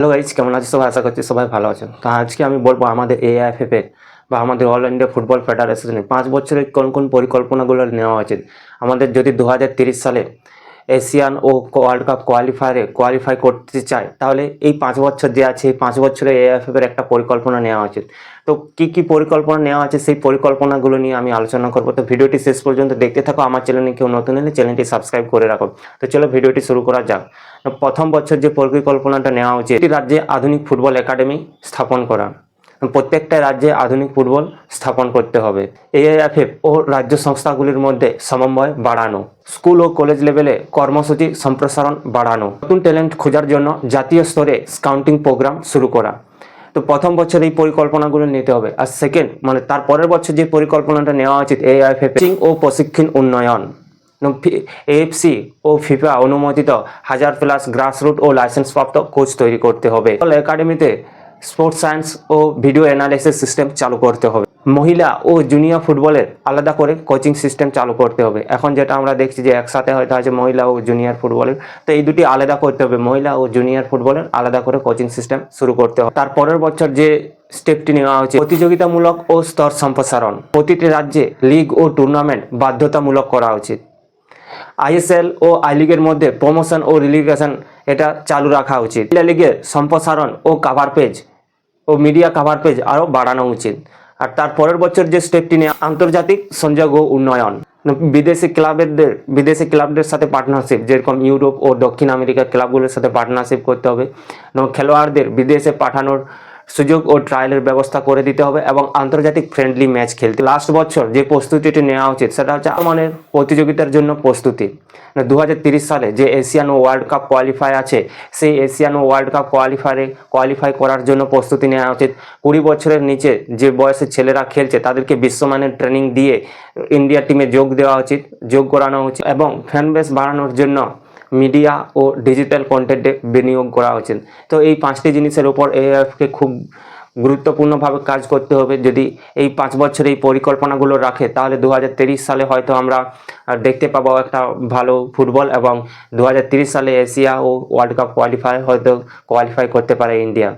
Hello guys কেমন আছে? সবাই আশা করছি সবাই ভালো আছেন তো আজকে আমি বলব আমাদের এআইএফএফ এর বা আমাদের অল ইন্ডিয়া ফুটবল ফেডারেশনের পাঁচ বছরের কোন কোন পরিকল্পনাগুলো নেওয়া উচিত। আমাদের যদি দু সালে এশিয়ান ও ওয়ার্ল্ড কাপ কোয়ালিফায়ারে কোয়ালিফাই করতে চায়, তাহলে এই পাঁচ বছর যে আছে, এই পাঁচ বছরে এআইএফএফ এর একটা পরিকল্পনা নেওয়া উচিত। তো কি কি পরিকল্পনা নেওয়া আছে, সেই পরিকল্পনাগুলো নিয়ে আমি আলোচনা করব। তো ভিডিওটি শেষ পর্যন্ত দেখতে থাকো, আমার চ্যানেলে কেউ নতুন এলে চ্যানেলটি সাবস্ক্রাইব করে রাখো। তো চলো ভিডিওটি শুরু করা যাক। প্রথম বছর যে পরিকল্পনাটা নেওয়া উচিত রাজ্যে আধুনিক ফুটবল একাডেমি স্থাপন করা। প্রত্যেকটা রাজ্যে আধুনিক ফুটবল স্থাপন করতে হবে। এআইএফএফ ও রাজ্য সংস্থাগুলির মধ্যে সমন্বয় বাড়ানো, স্কুল ও কলেজ লেভেলে কর্মসূচি সম্প্রসারণ বাড়ানো, নতুন ট্যালেন্ট খোঁজার জন্য জাতীয় স্তরে স্কাউটিং প্রোগ্রাম শুরু করা। তো প্রথম বছর এই পরিকল্পনাগুলো নিতে হবে আর সেকেন্ড মানে তার পরের বছর যে পরিকল্পনাটা নেওয়া উচিত এআইএফএফ ও প্রশিক্ষণ উন্নয়ন। এএফসি ও ফিফা অনুমোদিত হাজার প্লাস গ্রাসরুট ও লাইসেন্সপ্রাপ্ত কোচ তৈরি করতে হবে। একাডেমিতে স্পোর্টস সায়েন্স ও ভিডিও অ্যানালাইসিস সিস্টেম চালু করতে হবে। মহিলা ও জুনিয়র ফুটবলের আলাদা করে কোচিং সিস্টেম চালু করতে হবে। এখন যেটা আমরা দেখছি যে একসাথে হয়তো আছে মহিলা ও জুনিয়র ফুটবলের তো এই দুটি আলাদা করতে হবে। মহিলা ও জুনিয়র ফুটবলের আলাদা করে কোচিং সিস্টেম শুরু করতে হবে। তার পরের বছর যে স্টেপটি নেওয়া হচ্ছে প্রতিযোগিতামূলক ও স্তর সম্প্রসারণ। প্রতিটি রাজ্যে লিগ ও টুর্নামেন্ট বাধ্যতামূলক করা উচিত আইএসএল ও আই লিগের মধ্যে প্রমোশন ও রিলিগেশন এটা চালু রাখা উচিত লিগের সম্প্রসারণ ও cover page media cover page আরও বাড়ানো উচিত। আর তার পরের বছর যে স্টেপটি নিয়ে আন্তর্জাতিক সংযোগ ও উন্নয়ন বিদেশি ক্লাবের বিদেশি ক্লাবদের সাথে পার্টনারশিপ যেরকম ইউরোপ ও দক্ষিণ আমেরিকার ক্লাবগুলোর সাথে পার্টনারশিপ করতে হবে। খেলোয়াড়দের বিদেশে পাঠানোর সুযোগ ও ট্রায়ালের ব্যবস্থা করে দিতে হবে এবং আন্তর্জাতিক ফ্রেন্ডলি ম্যাচ খেলতে লাস্ট বছর যে প্রস্তুতিটি নেওয়া উচিত, সেটা হচ্ছে আমাদের প্রতিযোগিতার জন্য প্রস্তুতি। দু সালে যে এশিয়ান ওয়ার্ল্ড কাপ কোয়ালিফাই আছে, সেই এশিয়ান ওয়ার্ল্ড কাপ কোয়ালিফায়ারে কোয়ালিফাই করার জন্য প্রস্তুতি নেওয়া উচিত। কুড়ি বছরের নিচে যে বয়সের ছেলেরা খেলছে, তাদেরকে বিশ্বমানের ট্রেনিং দিয়ে ইন্ডিয়া টিমে যোগ দেওয়া উচিত, যোগ করানো উচিত এবং ফ্যান বেস বাড়ানোর জন্য মিডিয়া ও ডিজিটাল কন্টেন্টে বিনিয়োগ করা উচিত তো এই পাঁচটি জিনিসের উপর এএফকে খুব গুরুত্বপূর্ণভাবে কাজ করতে হবে। যদি এই পাঁচ বছর এই পরিকল্পনাগুলো রাখে, তাহলে দু সালে হয়তো আমরা দেখতে পাবো একটা ভালো ফুটবল এবং দু সালে এশিয়া ও ওয়ার্ল্ড কাপ কোয়ালিফাই হয়তো কোয়ালিফাই করতে পারে ইন্ডিয়া।